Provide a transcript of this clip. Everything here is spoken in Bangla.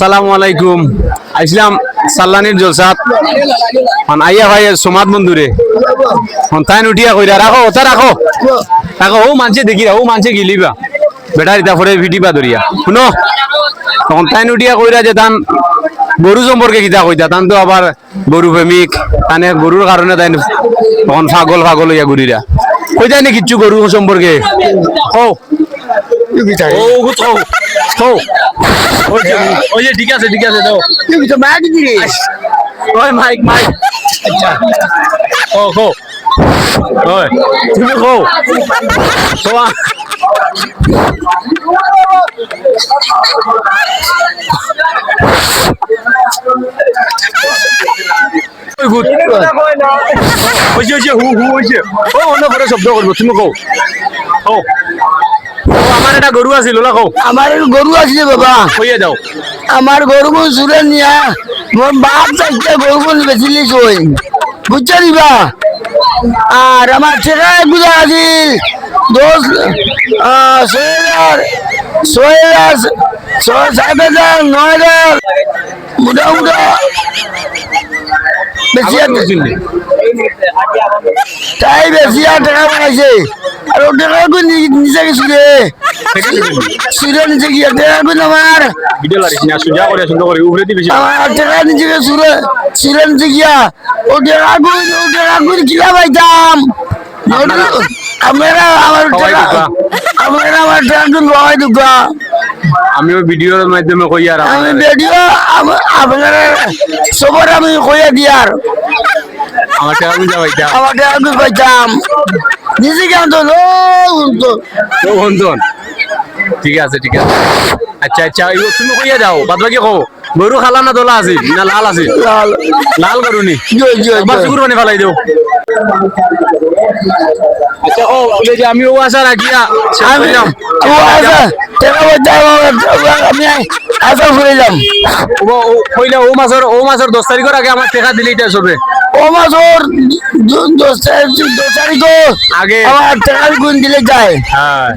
আসসালামু আলাইকুম। আইসলাম সাল্লানির জলসাত। হন আইয়া ভাই সমাদ বন্ধুরে। হন তাই উঠিয়া কইরা রাখো ওটা রাখো রাখো ও মানছে দেখি ও মানছে গিলিবা। বেটারি তারপরে ভিডিবা ধরিয়া শুনো। তখন তাই উঠিয়া কইরা যে তান গরু সম্পর্কে কিতা কইতা তান তো আবার গরু প্রেমিক তানে গরুর কারণে তাই তখন পাগল পাগল হইয়া ঘুরিরা কইতা নি কিচ্ছু গরু সম্পর্কে ও ও ও ওই যে ওই যে ঠিক আছে ঠিক আছে দাও। ওই মাইক মাইক। আচ্ছা। ও কো ওই তুমি কো কোয়া ওই গুড ওই যে ওই যে হু হু ওই যে। ও অন্য করে শব্দ করব তুমি কো ও ও আমার একটা গরু আছিল কও আমার গরু আছে বাবা। কইয়া যাও। আমার গরুগুলো চুরে নিয়া মোর বাপ চাইতে গরুগুলো বেশি লিস হই বুঝছ দিবা আর আমার ছেলে আছিল। দশ আহ, ছয় হাজার ছয় হাজার ছয় সাত হাজার নয় হাজার মোটামুটি বেশি বুঝিনি। তাই বেশি আর টাকা বানাইছে। আর ও টাকাগুলো নিচে গেছিল সেকেন্ড বুঝিনি। সুরে নিচে গিয়ে টাকাগুলো আমার। ভিডিও লারিস না সুজা করে সুন্দর করে উপরে দি আমার টাকা নিচে গিয়ে সুরে সুরে নিচে গিয়া ও টাকাগুলো ও টাকাগুলো কিলা পাইতাম আমরা আমার সবাই টাকা ঢুকা। আমরা আমার টাকাগুলো লয় ঢুকা আমি ভিডিওর মাধ্যমে কই আর আমি ভিডিও আপনার সবার আমি কইয়া দিয়ার আমার টাকা বুঝা পাইতা আমার টাকাগুলো পাইতাম নিজে কেন তো বন্ধন। ঠিক আছে ঠিক আছে। আচ্ছা আচ্ছা এই তুমি কইয়া যাও। বাদ বাকি কও গরু খালা না দোলা আছে না লাল আছে লাল লাল গরু নি বাস জয়। গুরু বানি ফেলাই দেও। আচ্ছা ও বলে যে আমি ও রাখিয়া শেষ আমি করিলাম। ও আচ্ছা টাকা পাইতাম আমি আশা ফুরিলাম ও ও কইলা ও মাসের ও মাসের দশ তারিখের আগে আমার টাকা দিলে এটা সবে ও মাসর দশ তারিখ দশ তারিখ আগে। আমার টাকার গুণ দিলে যায়। হ্যাঁ।